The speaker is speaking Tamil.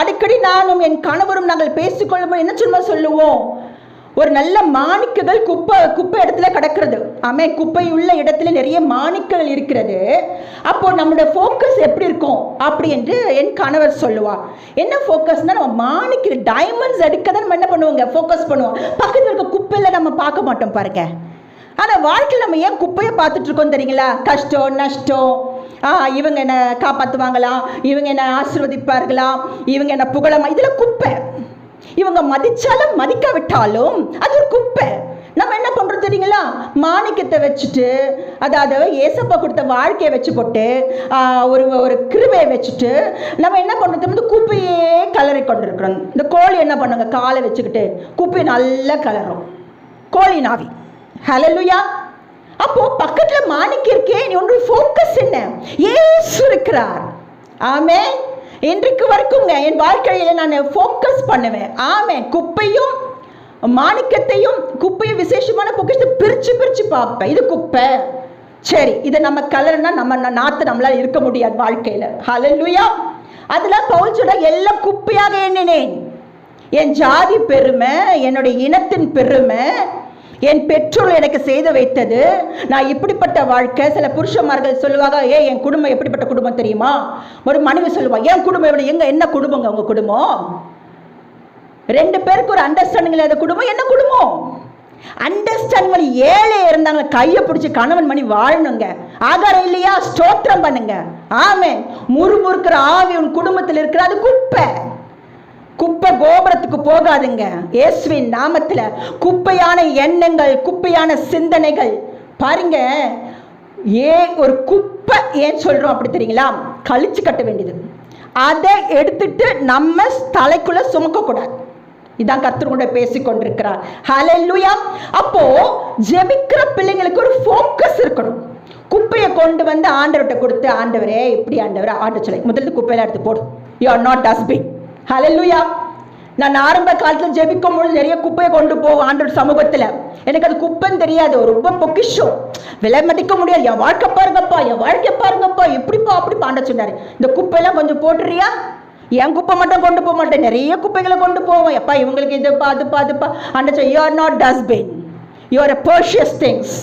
அடிக்கடி நானும் என் கணவரும் நாங்கள் பேசிக்கொள்ளும் என்ன சும்மா சொல்லுவோம்? ஒரு நல்ல மாணிக்கங்கள் குப்பை குப்பை இடத்துல கிடக்கிறது. ஆமே குப்பை உள்ள இடத்துல நிறைய மாணிக்கங்கள் இருக்கிறது. அப்போ நம்மளோட ஃபோக்கஸ் எப்படி இருக்கும்? அப்படி என்று என் கணவர் சொல்லுவா என்ன ஃபோக்கஸ்னா நம்ம மாணிக்க டைமண்ட்ஸ் எடுக்க தான் நம்ம என்ன பண்ணுவோங்க? ஃபோக்கஸ் பண்ணுவோம். பக்கத்தில் இருக்க குப்பையில் நம்ம பார்க்க மாட்டோம் பாருங்க. ஆனால் வாழ்க்கையில் நம்ம ஏன் குப்பையை பார்த்துட்டு இருக்கோம் தெரியுங்களா? கஷ்டம் நஷ்டம். இவங்க என்ன காப்பாற்றுவாங்களா இவங்க என்ன ஆசிர்வதிப்பார்களா? இவங்க என்ன புகழமா? இதில் குப்பை. இவங்க மதிச்சாலும் மதிக்காவிட்டாலும் அது ஒரு குப்பை. நம்ம என்ன பண்றோம் தெரியுங்களா? மாணிக்கத்தை வச்சுட்டு அதாவது ஏசப்பா கொடுத்த வாழ்க்கையை வச்சு போட்டு ஒரு ஒரு கிருபையை வச்சுட்டு நம்ம என்ன பண்ணுறது வந்து குப்பையே கலரை கொண்டிருக்கிறோம். இந்த கோழி என்ன பண்ணுங்க? காலை வச்சுக்கிட்டு குப்பையை நல்லா கலரும் கோழி நாவி. ஹலலுயா அப்போ பக்கத்துல மாணிக்க இருக்கே. நீ ஒன்று ஃபோக்கஸ் என்ன? ஏசு இருக்கிறார். ஆமே இன்றைக்கு வரைக்கும்ங்க என் வாழ்க்கையில நான் ஃபோக்கஸ் பண்ணுவேன். ஆமே குப்பையும் மாணிக்கத்தையும் குப்பையும் விசேஷமான பொக்கிஷத்தை பிரிச்சு பிரிச்சு பார்ப்பேன். இது குப்பை. சரி இதை நம்ம கலர்னா நம்ம நா- நாத்து நம்மளால இருக்க முடியாது வாழ்க்கையில. ஹலல்லுயா அதில் பவுல் சொல்ற எல்லாம் குப்பையாக எண்ணினேன். என் ஜாதி பெருமை என்னுடைய இனத்தின் பெருமை என் பெற்றோர் எனக்கு செய்து வைத்தது. நான் இப்படிப்பட்ட வாழ்க்கை சில புருஷமார்கள் சொல்லுவாங்க ஏ என் குடும்பம் எப்படிப்பட்ட குடும்பம் தெரியுமா? ஒரு மனைவி சொல்லுவாங்க என் குடும்பம் எப்படி? எங்க என்ன குடும்பங்க உங்க குடும்பம்? ரெண்டு பேருக்கு ஒரு அண்டர்ஸ்டாண்டிங் இல்லாத குடும்பம் என்ன குடும்பம்? அண்டர்ஸ்டாண்டிங் பண்ணி ஏழை இருந்தாங்க கையை பிடிச்சி கணவன் மணி வாழணுங்க. ஆகாரம் இல்லையா? ஸ்தோத்திரம் பண்ணுங்க. ஆமே முறுமுறுக்கிற ஆவி உன் குடும்பத்தில் இருக்கிற அது குப்பை. குப்பை கோபுரத்துக்கு போகாதுங்க. இயேசுவின் நாமத்தில் குப்பையான எண்ணங்கள் குப்பையான சிந்தனைகள். பாருங்க ஏன் ஒரு குப்பை ஏன் சொல்கிறோம் அப்படி தெரியுங்களா? கழிச்சு கட்ட வேண்டியது. அதை எடுத்துட்டு நம்ம தலைக்குள்ள சுமக்கக்கூடாது. இதான் கர்த்தர் கூட பேசிக் கொண்டிருக்கிறார் ஹalleluya அப்போ ஜெபிக்கிற பிள்ளைங்களுக்கு ஒரு ஃபோக்கஸ் இருக்கணும். குப்பையை கொண்டு வந்து ஆண்டவர்கிட்ட கொடுத்து ஆண்டவரே இப்படி ஆண்டவரே ஆண்டு சொல்லி முதல்ல குப்பையில எடுத்து போடு. You are not dustbin hallelujah நான் ஆரம்ப காலத்தில் ஜெபிக்கும் பொழுது நிறைய குப்பையை கொண்டு போவோம் ஆண்டோட சமூகத்தில். எனக்கு அது குப்பைன்னு தெரியாது. ரொம்ப பொக்கிஷம். விலை மதிக்க முடியாது. என் வாழ்க்கை பாருங்கப்பா என் வாழ்க்கை பாருங்கப்பா. எப்படிப்பா அப்படி பாண்ட சொன்னார். இந்த குப்பையெல்லாம் கொஞ்சம் போட்டுறியா? என் குப்பை மட்டும் கொண்டு போக மாட்டேன். நிறைய குப்பைகளை கொண்டு போவோம் எப்பா இவங்களுக்கு இதுப்பா அதுப்பா அதுப்பா and you are not dustbin you are a precious things